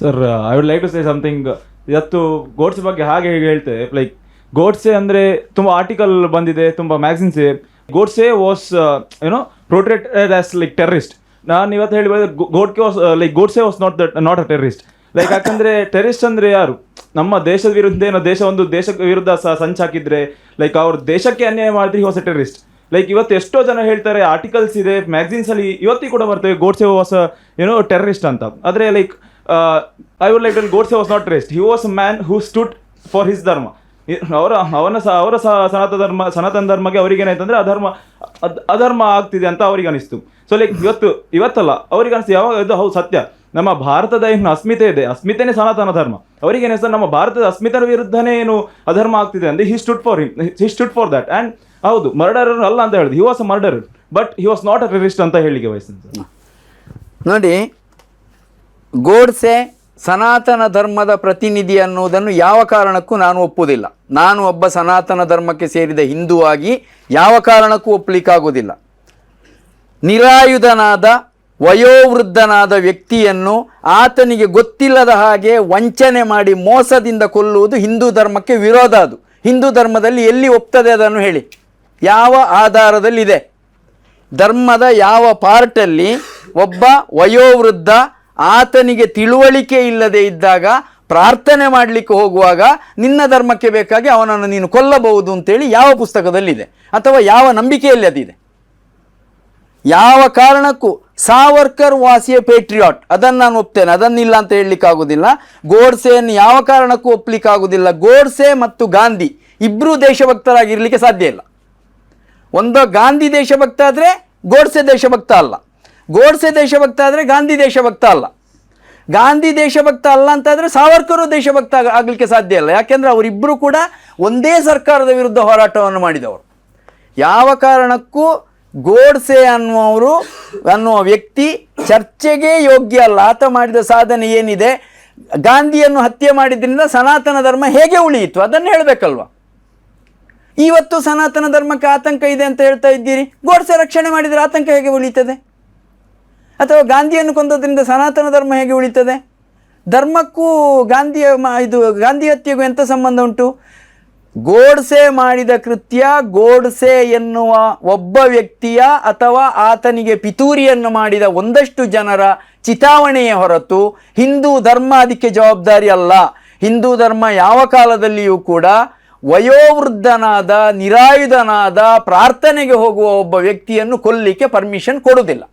Sir I would like to say something ಇವತ್ತು ಗೋಡ್ಸ್ ಬಗ್ಗೆ ಹಾಗೆ ಹೇಗೆ ಹೇಳ್ತೇವೆ ಲೈಕ್ ಗೋಡ್ಸೆ ಅಂದರೆ ತುಂಬ ಆರ್ಟಿಕಲ್ ಬಂದಿದೆ ತುಂಬ magazines Godse was you know portrayed as like terrorist ನಾನು ಇವತ್ತು ಹೇಳಿ ಗೋಡ್ಕೆ was like Godse was not that not a terrorist like ಯಾಕಂದರೆ ಟೆರರಿಸ್ಟ್ ಅಂದರೆ ಯಾರು? ನಮ್ಮ ದೇಶದ ವಿರುದ್ಧ ಏನೋ ದೇಶ ಒಂದು ದೇಶಕ್ಕೆ ವಿರುದ್ಧ ಸಹ ಸಂಚ್ ಹಾಕಿದ್ರೆ ಲೈಕ್ ಅವ್ರ ದೇಶಕ್ಕೆ ಅನ್ಯಾಯ ಮಾಡಿದ್ರೆ ಹೊಸ ಟೆರರಿಸ್ಟ್ ಲೈಕ್ ಇವತ್ತು ಎಷ್ಟೋ ಜನ ಹೇಳ್ತಾರೆ ಆರ್ಟಿಕಲ್ಸ್ ಇದೆ ಮ್ಯಾಗ್ಝಿನ್ಸ್ ಅಲ್ಲಿ ಇವತ್ತಿಗೆ ಕೂಡ ಬರ್ತವೆ ಗೋಡ್ಸೆ ವಾಸ್ ಏನೋ ಟೆರರಿಸ್ಟ್ ಅಂತ. ಆದರೆ like I would like Godse was not terrorist he was man who stood for his dharma ಅವರ, ಅವನ ಸ, ಅವರ ಸ ಸನಾತನ ಧರ್ಮ, ಸನಾತನ ಧರ್ಮಕ್ಕೆ ಅವ್ರಿಗೆ ಏನಾಯ್ತಂದ್ರೆ ಅಧರ್ಮ ಅಧರ್ಮ ಆಗ್ತಿದೆ ಅಂತ ಅವ್ರಿಗೆ ಅನಿಸ್ತು. ಸೊ ಲೈಕ್ ಇವತ್ತು, ಇವತ್ತಲ್ಲ, ಅವ್ರಿಗೆ ಅನಿಸ್ತು, ಯಾವಾಗ, ಇದು ಹೌದು, ಸತ್ಯ. ನಮ್ಮ ಭಾರತದ ಏನು ಅಸ್ಮಿತೆ ಇದೆ, ಅಸ್ಮಿತೆನೇ ಸನಾತನ ಧರ್ಮ. ಅವರಿಗೆ ಏನಿಸ್ತಾರೆ ನಮ್ಮ ಭಾರತದ ಅಸ್ಮಿತನ ವಿರುದ್ಧನೇ ಏನು ಅಧರ್ಮ ಆಗ್ತಿದೆ ಅಂದ್ರೆ he stood for him he stood for that and ಹೌದು ಮರ್ಡರ್ ಅಲ್ಲ ಅಂತ ಹೇಳಿದ್ರು. He was a murder but he was not a terrorist ಅಂತ ಹೇಳಿಕೆ ಸರ್ ನೋಡಿ, ಗೋಡ್ಸೆ ಸನಾತನ ಧರ್ಮದ ಪ್ರತಿನಿಧಿ ಅನ್ನುವುದನ್ನು ಯಾವ ಕಾರಣಕ್ಕೂ ನಾನು ಒಪ್ಪುವುದಿಲ್ಲ. ನಾನು ಒಬ್ಬ ಸನಾತನ ಧರ್ಮಕ್ಕೆ ಸೇರಿದ ಹಿಂದೂ ಆಗಿ ಯಾವ ಕಾರಣಕ್ಕೂ ಒಪ್ಪಲಿಕ್ಕಾಗುವುದಿಲ್ಲ. ನಿರಾಯುಧನಾದ, ವಯೋವೃದ್ಧನಾದ ವ್ಯಕ್ತಿಯನ್ನು ಆತನಿಗೆ ಗೊತ್ತಿಲ್ಲದ ಹಾಗೆ ವಂಚನೆ ಮಾಡಿ ಮೋಸದಿಂದ ಕೊಲ್ಲುವುದು ಹಿಂದೂ ಧರ್ಮಕ್ಕೆ ವಿರೋಧ ಅದು. ಹಿಂದೂ ಧರ್ಮದಲ್ಲಿ ಎಲ್ಲಿ ಒಪ್ತದೆ ಅದನ್ನು ಹೇಳಿ. ಯಾವ ಆಧಾರದಲ್ಲಿದೆ? ಧರ್ಮದ ಯಾವ ಪಾರ್ಟಲ್ಲಿ ಒಬ್ಬ ವಯೋವೃದ್ಧ ಆತನಿಗೆ ತಿಳುವಳಿಕೆ ಇಲ್ಲದೆ ಇದ್ದಾಗ ಪ್ರಾರ್ಥನೆ ಮಾಡಲಿಕ್ಕೆ ಹೋಗುವಾಗ ನಿನ್ನ ಧರ್ಮಕ್ಕೆ ಬೇಕಾಗಿ ಅವನನ್ನು ನೀನು ಕೊಲ್ಲಬಹುದು ಅಂತೇಳಿ ಯಾವ ಪುಸ್ತಕದಲ್ಲಿದೆ? ಅಥವಾ ಯಾವ ನಂಬಿಕೆಯಲ್ಲಿ ಅದಿದೆ? ಯಾವ ಕಾರಣಕ್ಕೂ ಸಾವರ್ಕರ್ ವಾಸಿಯ ಪೇಟ್ರಿಯಾಟ್, ಅದನ್ನು ನಾನು ಒಪ್ತೇನೆ, ಅದನ್ನಿಲ್ಲ ಅಂತ ಹೇಳಲಿಕ್ಕಾಗೋದಿಲ್ಲ. ಗೋಡ್ಸೆಯನ್ನು ಯಾವ ಕಾರಣಕ್ಕೂ ಒಪ್ಪಲಿಕ್ಕಾಗೋದಿಲ್ಲ ಗೋಡ್ಸೆ ಮತ್ತು ಗಾಂಧಿ ಇಬ್ಬರೂ ದೇಶಭಕ್ತರಾಗಿರಲಿಕ್ಕೆ ಸಾಧ್ಯ ಇಲ್ಲ. ಒಂದು ಗಾಂಧಿ ದೇಶಭಕ್ತ ಆದರೆ ಗೋಡ್ಸೆ ದೇಶಭಕ್ತ ಅಲ್ಲ. ಗೋಡ್ಸೆ ದೇಶಭಕ್ತ ಆದರೆ ಗಾಂಧಿ ದೇಶಭಕ್ತ ಅಲ್ಲ. ಗಾಂಧಿ ದೇಶಭಕ್ತ ಅಲ್ಲ ಅಂತಾದರೆ ಸಾವರ್ಕರು ದೇಶಭಕ್ತ ಆಗಲಿಕ್ಕೆ ಸಾಧ್ಯ ಇಲ್ಲ. ಯಾಕೆಂದರೆ ಅವರಿಬ್ಬರು ಕೂಡ ಒಂದೇ ಸರ್ಕಾರದ ವಿರುದ್ಧ ಹೋರಾಟವನ್ನು ಮಾಡಿದವರು. ಯಾವ ಕಾರಣಕ್ಕೂ ಗೋಡ್ಸೆ ಅನ್ನುವರು ಅನ್ನುವ ವ್ಯಕ್ತಿ ಚರ್ಚೆಗೆ ಯೋಗ್ಯ ಅಲ್ಲ. ಆತ ಮಾಡಿದ ಸಾಧನೆ ಏನಿದೆ? ಗಾಂಧಿಯನ್ನು ಹತ್ಯೆ ಮಾಡಿದ್ರಿಂದ ಸನಾತನ ಧರ್ಮ ಹೇಗೆ ಉಳಿಯಿತು? ಅದನ್ನು ಹೇಳಬೇಕಲ್ವಾ? ಇವತ್ತು ಸನಾತನ ಧರ್ಮಕ್ಕೆ ಆತಂಕ ಇದೆ ಅಂತ ಹೇಳ್ತಾ ಇದ್ದೀರಿ. ಗೋಡ್ಸೆ ರಕ್ಷಣೆ ಮಾಡಿದರೆ ಆತಂಕ ಹೇಗೆ ಉಳಿತದೆ? ಅಥವಾ ಗಾಂಧಿಯನ್ನು ಕೊಂದೋದ್ರಿಂದ ಸನಾತನ ಧರ್ಮ ಹೇಗೆ ಉಳಿತದೆ? ಧರ್ಮಕ್ಕೂ ಗಾಂಧಿಯ ಇದು ಗಾಂಧಿ ಹತ್ಯೆಗೂ ಎಂಥ ಸಂಬಂಧ ಉಂಟು? ಗೋಡ್ಸೆ ಮಾಡಿದ ಕೃತ್ಯ ಗೋಡ್ಸೆ ಎನ್ನುವ ಒಬ್ಬ ವ್ಯಕ್ತಿಯ ಅಥವಾ ಆತನಿಗೆ ಪಿತೂರಿಯನ್ನು ಮಾಡಿದ ಒಂದಷ್ಟು ಜನರ ಚಿತಾವಣೆಯ ಹೊರತು ಹಿಂದೂ ಧರ್ಮ ಅದಕ್ಕೆ ಜವಾಬ್ದಾರಿ ಅಲ್ಲ. ಹಿಂದೂ ಧರ್ಮ ಯಾವ ಕಾಲದಲ್ಲಿಯೂ ಕೂಡ ವಯೋವೃದ್ಧನಾದ ನಿರಾಯುಧನಾದ ಪ್ರಾರ್ಥನೆಗೆ ಹೋಗುವ ಒಬ್ಬ ವ್ಯಕ್ತಿಯನ್ನು ಕೊಲ್ಲಿಕ್ಕೆ ಪರ್ಮಿಷನ್ ಕೊಡುವುದಿಲ್ಲ.